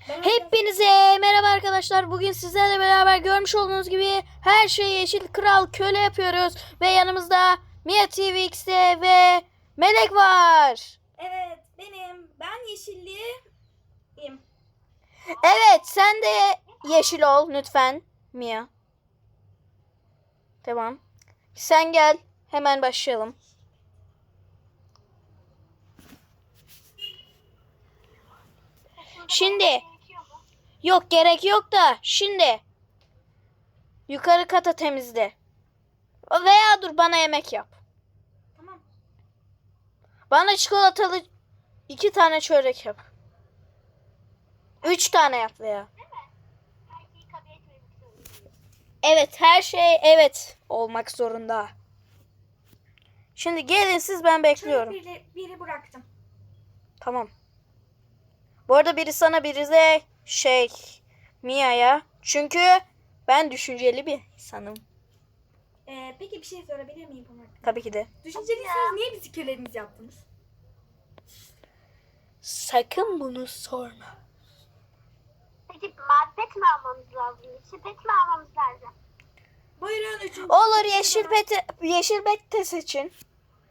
Hepinize merhaba arkadaşlar. Bugün sizlerle beraber görmüş olduğunuz gibi her şeyi yeşil kral köle yapıyoruz. Ve yanımızda Mia TVX'te ve Melek var. Evet benim. Ben yeşilliyim. Evet sen de yeşil ol lütfen Mia. Tamam. Sen gel. Hemen başlayalım. Şimdi yok gerek yok da şimdi yukarı kata temizle. Veya dur bana yemek yap. Tamam. Bana çikolatalı iki tane çörek yap. Üç tane yap veya. Evet her şey evet olmak zorunda. Şimdi gelin siz ben bekliyorum. Biri, biri bıraktım. Tamam. Bu arada biri sana biri de şey Mia'ya. Çünkü ben düşünceli bir insanım. Ee, peki bir şey sorabilir miyim hakkında? Tabii ki de. Düşünceliyseniz niye bizi köleniz yaptınız? Sakın bunu sorma. Peki mavi pet mi almamız lazım? Yeşil pet mi almamız lazım? Buyurun üçüncü. Olur yeşil peti, yeşil pet de seçin.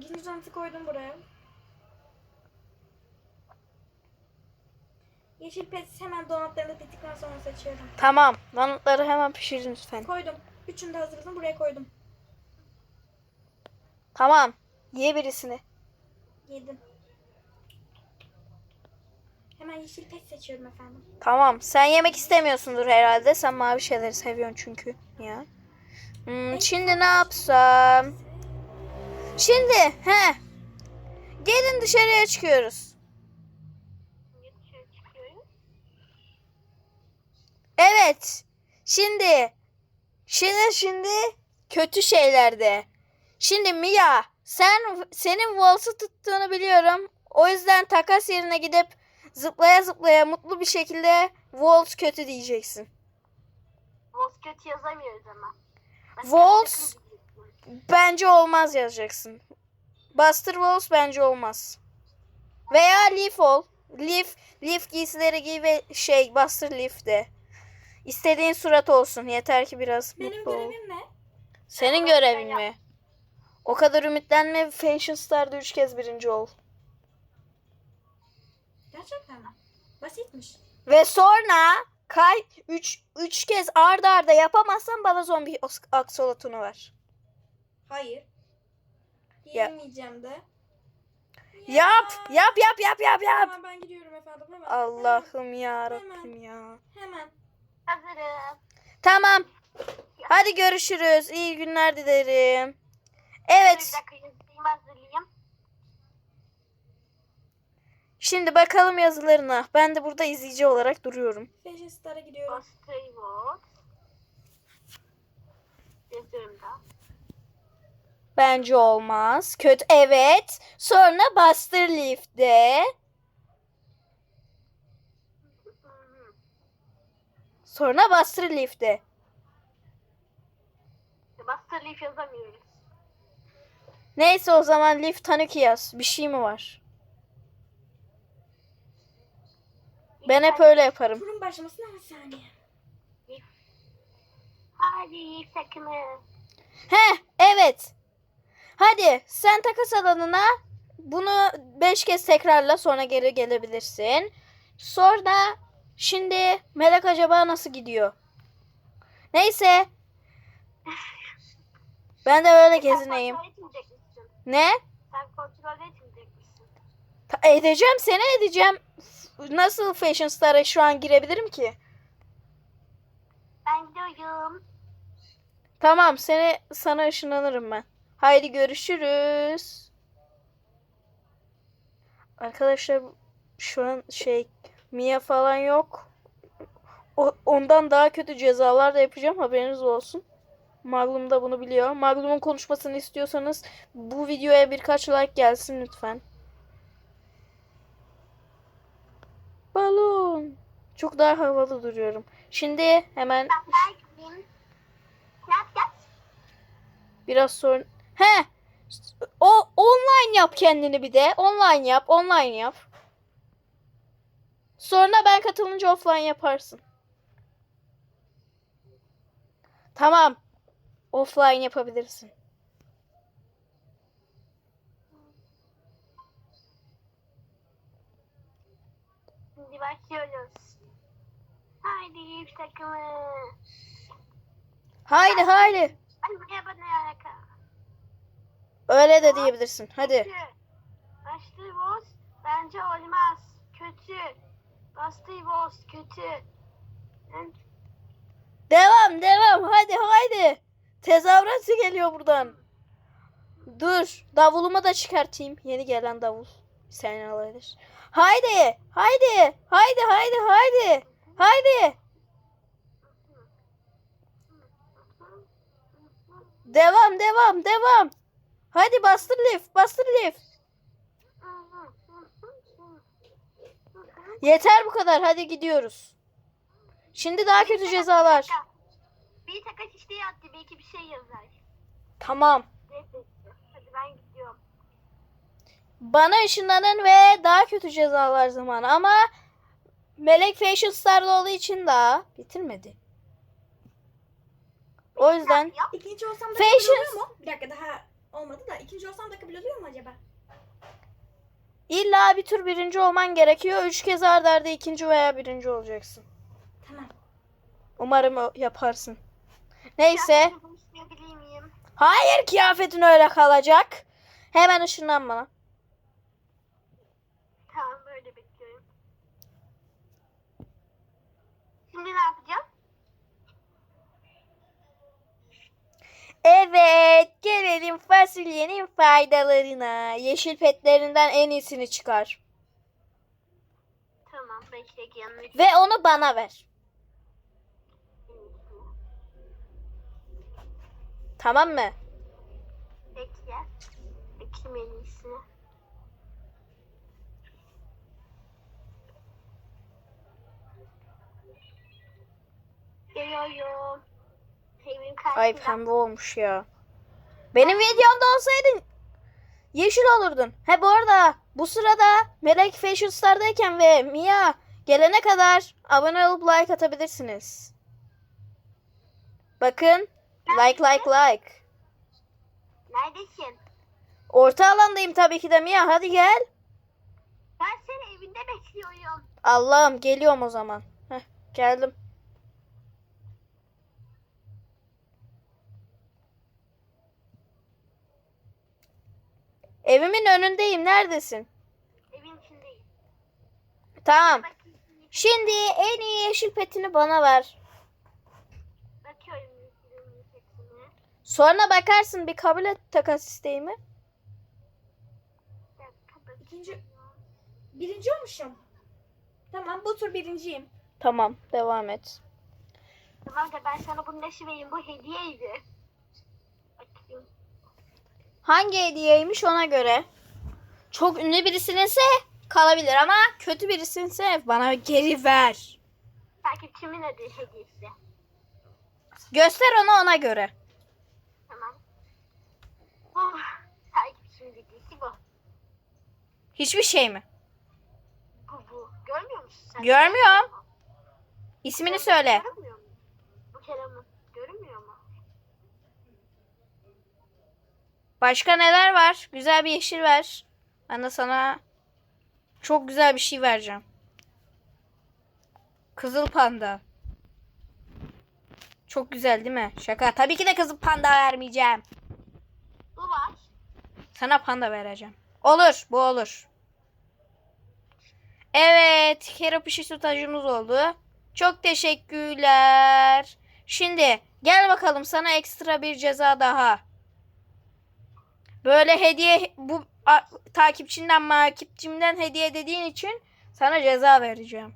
İkinci koydum buraya. Yeşil pet hemen donatlarını bittikten sonra seçiyorum. Tamam. Donutları hemen pişirin lütfen. Koydum. Üçünü de hazırladım buraya koydum. Tamam. Ye birisini. Yedim. Hemen yeşil pet seçiyorum efendim. Tamam. Sen yemek istemiyorsundur herhalde. Sen mavi şeyleri seviyorsun çünkü. Ya. Hmm, şimdi ne yapsam? Şimdi he. Gelin dışarıya çıkıyoruz. Niye dışarı çıkıyoruz? Evet. Şimdi. Şimdi şimdi kötü şeylerde. Şimdi Mia sen senin Wolves'u tuttuğunu biliyorum. O yüzden takas yerine gidip zıplaya zıplaya mutlu bir şekilde Wolves kötü diyeceksin. Voz kötü yazamıyoruz ama. Diyeceksin. Bence olmaz yazacaksın. Buster Wolves bence olmaz. Veya Leaf ol. Leaf, Leaf giysileri giy ve şey Buster Leaf de. İstediğin surat olsun. Yeter ki biraz Benim mutlu ol. görevim ne? Senin görevin mi? O kadar ümitlenme Fashion Star'da üç kez birinci ol. Gerçekten mi? Basitmiş. Ve sonra kay 3 3 kez arda arda yapamazsan bana zombi os- aksolotunu ver. Hayır. Ya- Yemeyeceğim de. Yap, yap, yap, yap, yap, yap. Hemen ben gidiyorum efendim. Hemen. Allah'ım ya Rabbim ya. Hemen. Hazırım. Tamam. Hadi görüşürüz. İyi günler dilerim. Evet. Şimdi bakalım yazılarına. Ben de burada izleyici olarak duruyorum. Fashion Star'a gidiyorum. Bence olmaz. Kötü. Evet. Sonra Buster Leaf'de. Sonra Buster Leaf'de. Buster Leaf yazamıyoruz. Neyse o zaman Leaf Tanuki yaz. Bir şey mi var? Ben hep öyle yaparım. Turun başlamasına 10 saniye. Hadi takımı. He, evet. Hadi sen takas alanına bunu 5 kez tekrarla sonra geri gelebilirsin. Sonra şimdi Melek acaba nasıl gidiyor? Neyse. Ben de böyle gezineyim. Ne? Sen kontrol etmeyecek misin? Ta- Edeceğim seni edeceğim. Nasıl Fashion Star'a şu an girebilirim ki? Ben gidiyorum. Tamam seni sana ışınlanırım ben. Haydi görüşürüz. Arkadaşlar şu an şey Mia falan yok. O, ondan daha kötü cezalar da yapacağım haberiniz olsun. Maglum da bunu biliyor. Maglum'un konuşmasını istiyorsanız bu videoya birkaç like gelsin lütfen. Balon. Çok daha havalı duruyorum. Şimdi hemen? Biraz sonra... He! O online yap kendini bir de. Online yap, online yap. Sonra ben katılınca offline yaparsın. Tamam. Offline yapabilirsin. Şimdi başlıyoruz. Haydi ilk takımı. Haydi haydi. Ay alaka? Öyle de diyebilirsin. Hadi. Kötü. Boz bence olmaz. Kötü. Bastır boz kötü. Devam devam. Hadi haydi. Tezahüratı geliyor buradan. Dur. Davulumu da çıkartayım. Yeni gelen davul. Saniye alabilir. Haydi. Haydi. Haydi haydi haydi. Haydi. Devam devam devam. Hadi bastır lif. Bastır lif. Yeter bu kadar. Hadi gidiyoruz. Şimdi daha kötü cezalar. Bir takas isteği attı belki bir şey yazar. Tamam. Hadi ben gidiyorum. Bana ışınlanın ve daha kötü cezalar zamanı ama Melek Facial Star'da olduğu için daha bitirmedi. O yüzden Yap. İkinci olsam da Fashion- kabul oluyor mu? Bir dakika daha olmadı da ikinci olsam da kabul oluyor mu acaba? İlla bir tur birinci olman gerekiyor. Üç kez arda arda ikinci veya birinci olacaksın. Tamam. Umarım yaparsın. Neyse. Hayır kıyafetin öyle kalacak. Hemen ışınlan bana. Tamam böyle bekliyorum. Şimdi ne yapacağım? Evet, gelelim fasulyenin faydalarına. Yeşil petlerinden en iyisini çıkar. Tamam bekle yanına. Ve onu bana ver. Tamam mı? Bekle. Bekle en iyisi. Geliyorum. Evin karşısında. Ay pembe olmuş ya. Benim videomda olsaydın yeşil olurdun. He bu arada bu sırada Melek Fashion Star'dayken ve Mia gelene kadar abone olup like atabilirsiniz. Bakın like like like. Neredesin? Orta alandayım tabii ki de Mia hadi gel. Ben seni evinde bekliyorum. Allah'ım geliyorum o zaman. Heh, geldim. Evimin önündeyim. Neredesin? Evin içindeyim. Tamam. Şimdi en iyi yeşil petini bana ver. Bakıyorum. Sonra bakarsın bir kabul et takas isteğimi. İkinci- Birinci olmuşum. Tamam bu tur birinciyim. Tamam devam et. Tamam da ben sana bunu nasıl vereyim? Bu hediyeydi. Hangi hediyeymiş ona göre. Çok ünlü birisininse kalabilir ama kötü birisinse bana geri ver. Takipçimin hediyesi. Göster onu ona göre. Tamam. Oh, takipçimin hediyesi bu. Hiçbir şey mi? Bu bu. Görmüyor musun sen? Görmüyorum. İsmini söyle. Görmüyor musun? Bu Kerem'in. Görünmüyor mu? Başka neler var? Güzel bir yeşil ver. Ben de sana çok güzel bir şey vereceğim. Kızıl panda. Çok güzel değil mi? Şaka. Tabii ki de kızıl panda vermeyeceğim. Bu var. Sana panda vereceğim. Olur. Bu olur. Evet. Keropişi sütacımız oldu. Çok teşekkürler. Şimdi gel bakalım sana ekstra bir ceza daha. Böyle hediye bu a, takipçinden makipçimden hediye dediğin için sana ceza vereceğim.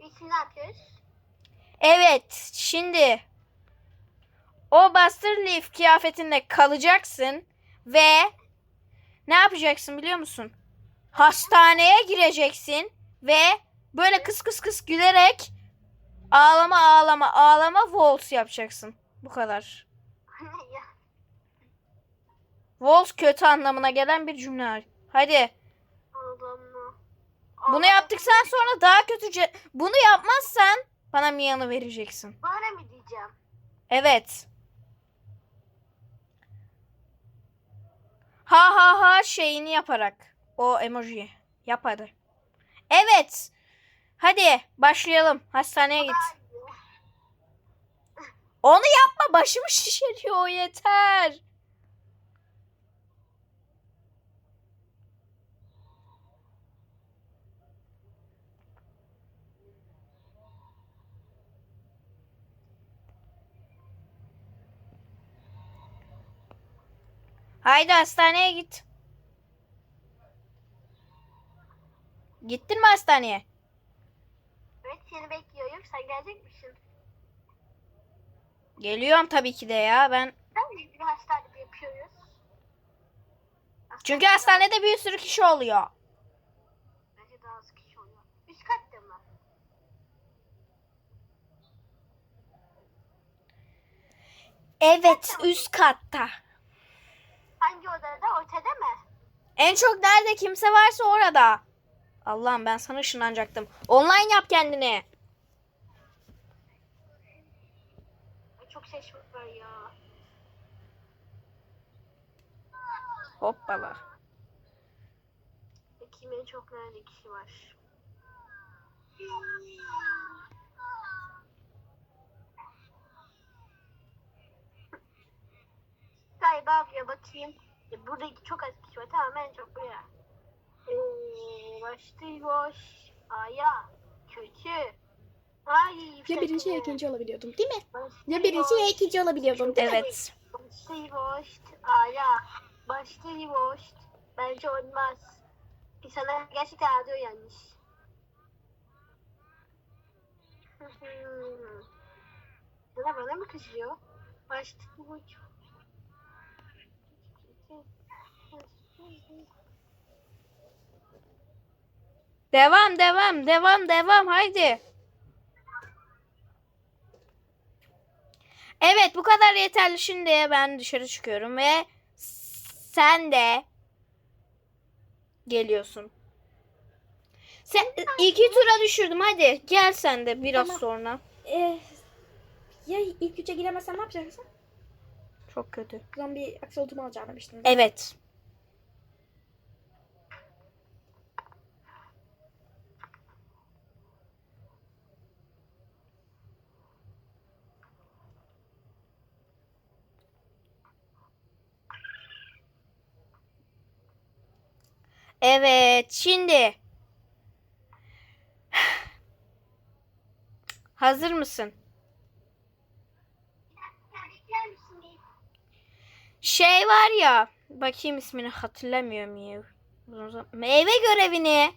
İlkini ne yapıyoruz? Evet, şimdi o Buster Leaf kıyafetinde kalacaksın ve ne yapacaksın biliyor musun? Hastaneye gireceksin ve böyle kıs kıs kıs gülerek ağlama ağlama ağlama waltz yapacaksın. Bu kadar. Waltz kötü anlamına gelen bir cümle. Hadi. Bunu yaptıktan sonra daha kötü bunu yapmazsan bana Mia'nı vereceksin. Böyle mi diyeceğim? Evet. Ha ha ha şeyini yaparak. O emoji. Yap hadi. Evet. Hadi başlayalım. Hastaneye git. Onu yapma. Başımı şişiriyor. Yeter. Haydi hastaneye git. Gittin mi hastaneye? Evet seni bekliyorum. Sen gelecek misin? Geliyorum tabii ki de ya. Ben Ben de bir hastanede yapıyoruz. çünkü hastanede bir sürü kişi oluyor. Bence daha az kişi oluyor. Üst katta mı? Evet, üst katta. Hangi odada? Ortada mı? En çok nerede kimse varsa orada. Allah'ım ben sana ışınlanacaktım. Online yap kendini. Ay, çok var ya. Hoppala. Bakayım en çok nerede kişi var. Galiba buraya bakayım. E, Burada çok az kişi var. Tamam en çok buraya. Ee, başta boş. Aya. Kötü. Ay Ya birinci ya ikinci olabiliyordum değil mi? Başta Ya birinci ya ikinci olabiliyordum değil mi? Evet. Başta boş. Aya. Başta boş. Bence olmaz. İnsanlar gerçekten ağlıyor yanlış. Bana bana mı kızıyor? Başta Devam, devam, devam, devam. Haydi. Evet, bu kadar yeterli. Şimdi ben dışarı çıkıyorum ve sen de geliyorsun. Sen iki tura düşürdüm. Hadi gel sen de biraz Tamam. sonra. Ee, ya ilk üçe giremezsem ne yapacaksın? Çok kötü. O zaman bir aksolotuma alacağım demiştin. Evet. Evet, şimdi hazır mısın? Şey var ya, bakayım ismini hatırlamıyorum ya. Meyve görevini.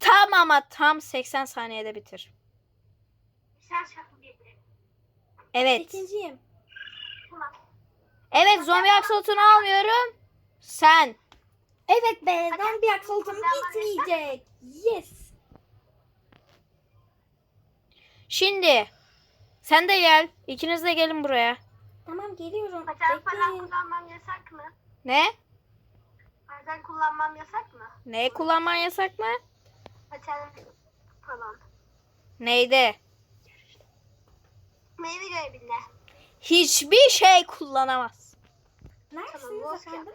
Tam ama tam 80 saniyede bitir. Evet. İkinciyim. Evet, zombi aksolotunu almıyorum. Sen. Evet be ben bir aksolotum gitmeyecek. Yes. Şimdi sen de gel. İkiniz de gelin buraya. Tamam geliyorum. Paten falan Bekleyin. kullanmam yasak mı? Ne? Paten kullanmam yasak mı? Ne kullanman yasak mı? Paten falan. Neyde? Meyve görevinde. Hiçbir şey kullanamaz. Tamam Neredesiniz boz efendim?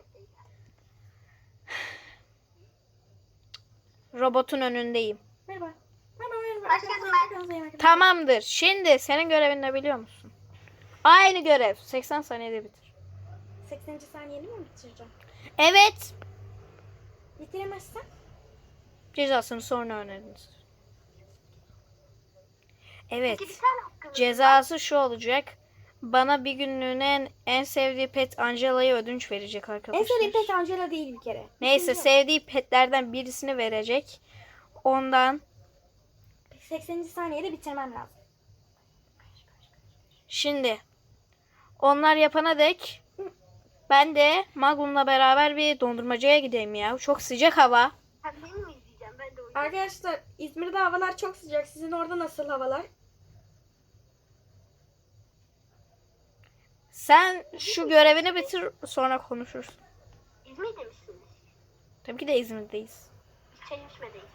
Robotun önündeyim. Merhaba. Tamamdır. Şimdi senin görevin ne biliyor musun? Aynı görev. 80 saniyede bitir. 80. saniyeni mi bitireceğim? Evet. Bitiremezsem? Cezasını sonra öneriniz. Evet. Cezası şu olacak. Bana bir günlüğüne en sevdiği pet Angela'yı ödünç verecek En arkadaşlar. sevdiğim pet Angela değil bir kere. Neyse İkinci. sevdiği petlerden birisini verecek. Ondan 80. saniyede bitirmem lazım. şimdi onlar yapana dek ben de Magnum'la beraber bir dondurmacıya gideyim ya. Çok sıcak hava. Sen beni mi izleyeceğim? Ben de oynayacağım. Arkadaşlar İzmir'de havalar çok sıcak. Sizin orada nasıl havalar? Sen şu görevini bitir sonra konuşuruz. İzmir'de misiniz? Tabii ki de İzmir'deyiz. İçmedeyiz.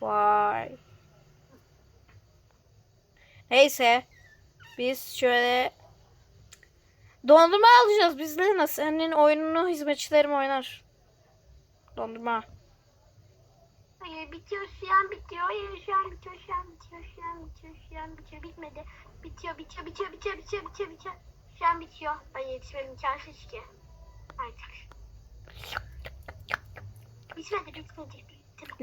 Vay. Neyse. Biz şöyle dondurma alacağız. Bizle nasıl? Senin oyununu hizmetçilerim oynar. Dondurma. Hayır bitiyor şu an bitiyor. Hayır şu an bitiyor şu an bitiyor şu an bitiyor şu an bitiyor bitmedi. Bitiyor bitiyor bitiyor bitiyor bitiyor bitiyor bitiyor. Şu an bitiyor. Ben yetişmem imkansız ki. Artık. Bitmedi bitmedi.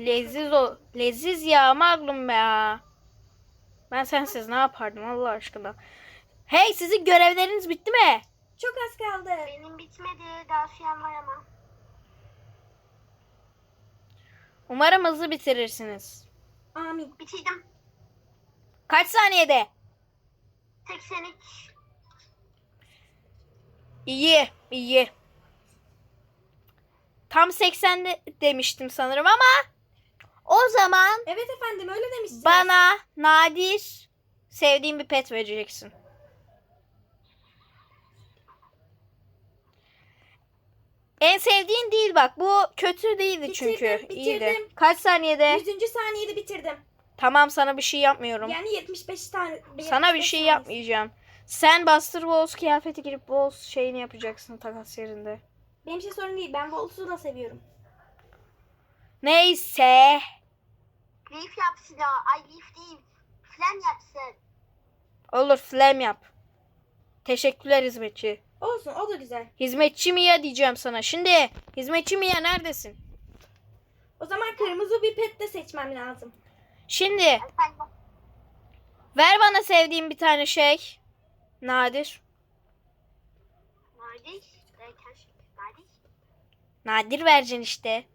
Leziz o. Leziz ya maglum be ya. Ben sensiz ne yapardım Allah aşkına. Hey sizin görevleriniz bitti mi? Çok az kaldı. Benim bitmedi. Daha şu an var ama. Umarım hızlı bitirirsiniz. Amin. Bitirdim. Kaç saniyede? 83. İyi, iyi. Tam 80 de- demiştim sanırım ama o zaman Evet efendim öyle demiştiniz. bana nadir sevdiğim bir pet vereceksin. En sevdiğin değil bak. Bu kötü değildi çünkü. Bitirdim, İyiydi. Kaç saniyede? 100. saniyede bitirdim. Tamam sana bir şey yapmıyorum. Yani 75 tane. Sana bir 75 şey saniyesi. yapmayacağım. Sen Buster Balls kıyafeti girip Balls şeyini yapacaksın takas yerinde. Benim şey sorun değil. Ben Wolves'u da seviyorum. Neyse. Leaf yapsın o. Ay leaf değil. Flan yapsın. Olur flame yap. Teşekkürler hizmetçi. Olsun o da güzel. Hizmetçi Mia diyeceğim sana. Şimdi hizmetçi Mia neredesin? O zaman kırmızı bir pet de seçmem lazım. Şimdi Efendim. ver bana sevdiğim bir tane şey. Nadir. Şey. Nerede? Nadir vereceksin işte.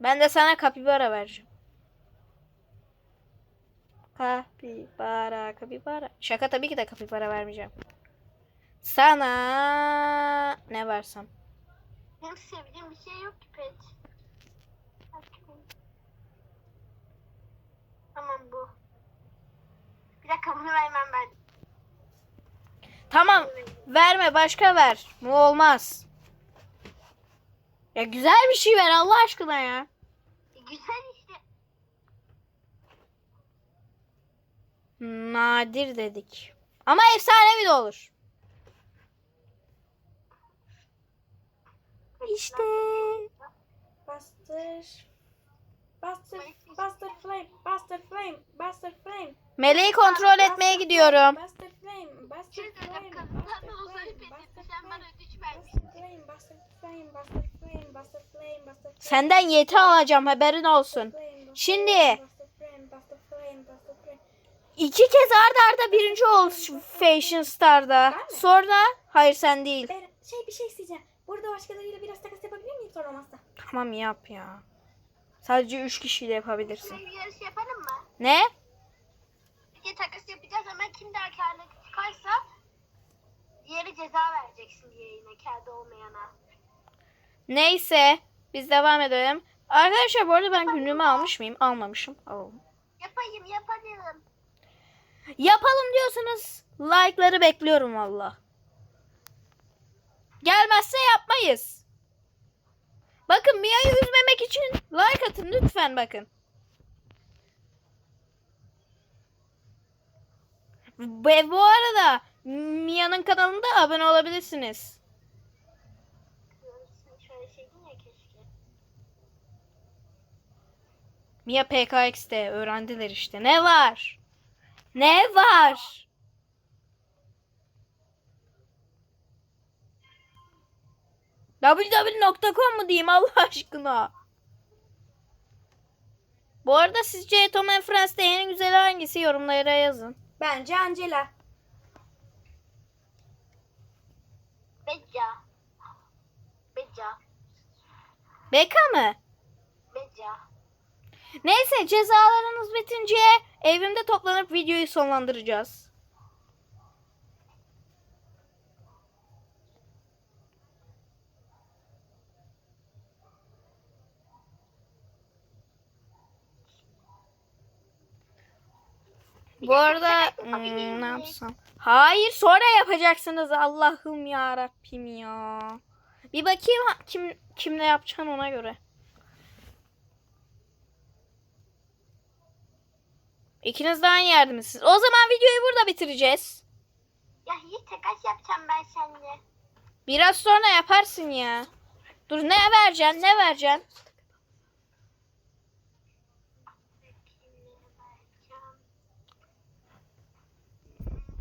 Ben de sana kapibara vereceğim. Kapibara, kapibara. Şaka tabii ki de kapibara vermeyeceğim. Sana ne versem? Benim sevdiğim bir şey yok ki pet. Tamam bu. Bunu vermem ben. Tamam verme başka ver. Bu olmaz. Ya güzel bir şey ver Allah aşkına ya. E, güzel işte. Nadir dedik. Ama efsanevi de olur. İşte. Buster. Buster. Buster Flame. Buster Flame. Buster Flame. Meleği kontrol etmeye gidiyorum. Buster Flame. Buster Flame. Buster Flame. Buster Flame. Buster Flame. Buster Flame. Buster Flame. Senden yeti alacağım haberin olsun. Şimdi. İki kez arda arda birinci ol Fashion Star'da. Sonra hayır sen değil. Ben şey bir şey isteyeceğim. Burada başkalarıyla biraz takas yapabilir miyim sonra olmazsa? Tamam yap ya. Sadece üç kişiyle yapabilirsin. Yarış yapalım mı? Ne? De takas yapacağız ama kim daha karlı çıkarsa diğeri ceza vereceksin diğerine kağıdı olmayana. Neyse. Biz devam edelim. Arkadaşlar bu arada ben günlüğümü almış mıyım? Almamışım. Alalım. Yapayım yapalım. Yapalım diyorsanız like'ları bekliyorum valla. Gelmezse yapmayız. Bakın Mia'yı üzmemek için like atın lütfen bakın. Ve bu arada Mia'nın kanalında abone olabilirsiniz. Mia PKX'de öğrendiler işte. Ne var? Ne var? www.com mu diyeyim Allah aşkına? Bu arada sizce Tom and Friends'te en güzeli hangisi? Yorumlara yazın. Bence Angela. Beca. Beca. Beka mı? Beca. Neyse cezalarınız bitince evimde toplanıp videoyu sonlandıracağız. Bu arada hmm, ne yapsam? Hayır sonra yapacaksınız Allah'ım ya Rabbim ya. Bir bakayım kim kimle yapacaksın ona göre. İkiniz de aynı yerde misiniz? O zaman videoyu burada bitireceğiz. Ya hiç takas yapacağım ben seninle. Biraz sonra yaparsın ya. Dur ne vereceksin? Ne vereceksin? Bakayım ne vereceğim.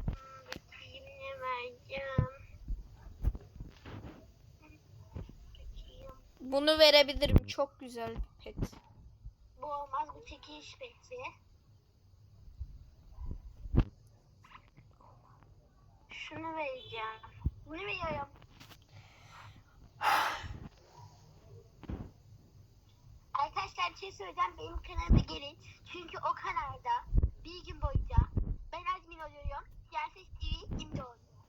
Hmm, Bakayım ne vereceğim. Bakayım. Bunu verebilirim. Çok güzel bir pet. Bu olmaz bu çekiliş peki. Şunu vereceğim. Bunu veriyorum. Arkadaşlar bir şey söyleyeceğim. Benim kanalıma gelin. Çünkü o kanalda bir gün boyunca ben admin oluyorum. Siyaset TV imde oluyor.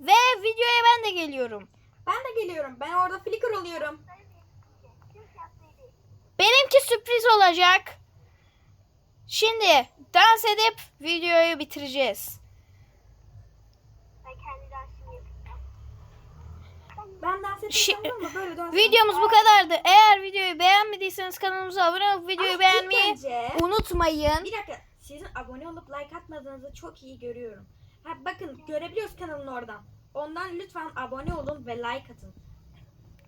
Ve videoya ben de geliyorum. Ben de geliyorum. Ben orada flicker oluyorum. Olacak. Şimdi dans edip videoyu bitireceğiz. Ben kendi dansımı yapacağım. Ben dans edeceğim ama böyle dans Videomuz bu kadardı. Eğer videoyu beğenmediyseniz kanalımıza abone olup videoyu Ama beğenmeyi önce- unutmayın. Bir dakika. Sizin abone olup like atmadığınızı çok iyi görüyorum. Ha, bakın görebiliyoruz kanalın oradan. Ondan lütfen abone olun ve like atın.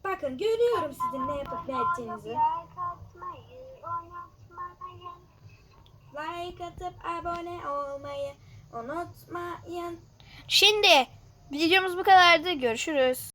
Bakın görüyorum sizin ne yapıp ne ettiğinizi. Like atmayı. Like atıp abone olmayı unutmayın. Şimdi videomuz bu kadardı. Görüşürüz.